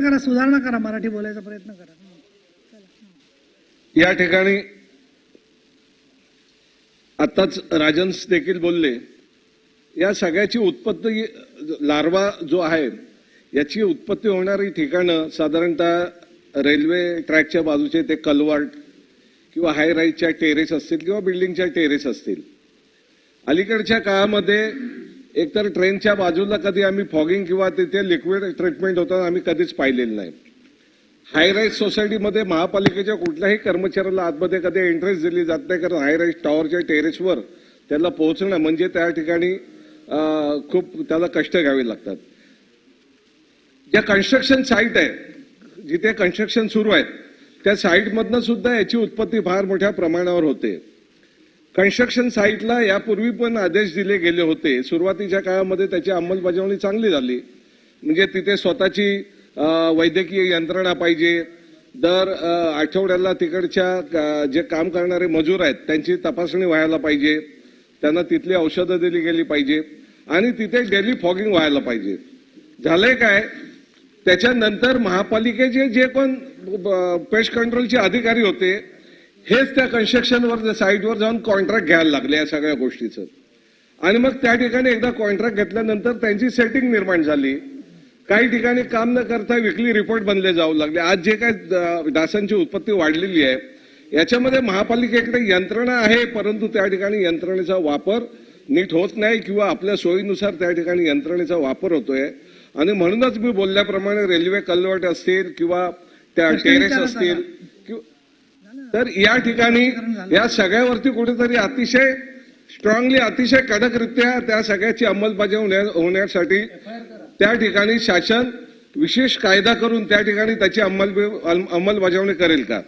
करा सुधारणा करा मराठी बोलायचा प्रयत्न करा. या ठिकाणी आताच राजन्स देखील बोलले. या सगळ्याची उत्पत्ती लार्वा जो आहे याची उत्पत्ती होणारी ठिकाणं साधारणतः रेल्वे ट्रॅकच्या बाजूचे ते कलवर्ट किंवा हाय राईजच्या टेरेस असतील किंवा बिल्डिंगच्या टेरेस असतील. अलीकडच्या काळामध्ये एकतर ट्रेनच्या बाजूला कधी आम्ही फॉगिंग किंवा तिथे लिक्विड ट्रीटमेंट होताना आम्ही कधीच पाहिलेलं नाही. हायराईज सोसायटीमध्ये महापालिकेच्या कुठल्याही कर्मचाऱ्याला आतमध्ये कधी एंट्रेन्स दिली जात नाही कारण हायराईज टॉवरच्या टेरेसवर त्याला पोहोचणं म्हणजे त्या ठिकाणी खूप त्याला कष्ट घ्यावे लागतात. ज्या कन्स्ट्रक्शन साईट आहे जिथे कन्स्ट्रक्शन सुरू आहे त्या साईटमधनं सुद्धा याची उत्पत्ती फार मोठ्या प्रमाणावर होते. कन्स्ट्रक्शन साईटला यापूर्वी पण आदेश दिले गेले होते. सुरुवातीच्या काळामध्ये त्याची अंमलबजावणी चांगली झाली. म्हणजे तिथे स्वतःची वैद्यकीय यंत्रणा पाहिजे. दर आठवड्याला तिकडच्या जे काम करणारे मजूर आहेत त्यांची तपासणी व्हायला पाहिजे. त्यांना तिथली औषधं दिली गेली पाहिजे. आणि तिथे डेली फॉगिंग व्हायला पाहिजे. झालंय काय? त्याच्यानंतर महापालिकेचे जे कोण पेस्ट कंट्रोलचे अधिकारी होते हेच त्या कन्स्ट्रक्शनवर साईटवर जाऊन कॉन्ट्रॅक्ट घ्यायला लागले या सगळ्या गोष्टीचं. आणि मग त्या ठिकाणी एकदा कॉन्ट्रॅक्ट घेतल्यानंतर त्यांची सेटिंग निर्माण झाली. काही ठिकाणी काम न करता विकली रिपोर्ट बनले जाऊ लागले. आज जे काय डासांची उत्पत्ती वाढलेली आहे याच्यामध्ये महापालिकेकडे यंत्रणा आहे परंतु त्या ठिकाणी यंत्रणेचा वापर नीट होत नाही किंवा आपल्या सोयीनुसार त्या ठिकाणी यंत्रणेचा वापर होतोय. आणि म्हणूनच मी बोलल्याप्रमाणे रेल्वे कल्वर्ट असतील किंवा त्या टेरेस असतील किंवा तर या ठिकाणी या सगळ्यावरती कुठेतरी अतिशय स्ट्रॉंगली अतिशय कडकरित्या त्या सगळ्याची अंमलबजावणी होण्यासाठी त्या ठिकाणी शासन विशेष कायदा करून त्या ठिकाणी त्याची अंमल अंमलबजावणी करेल का?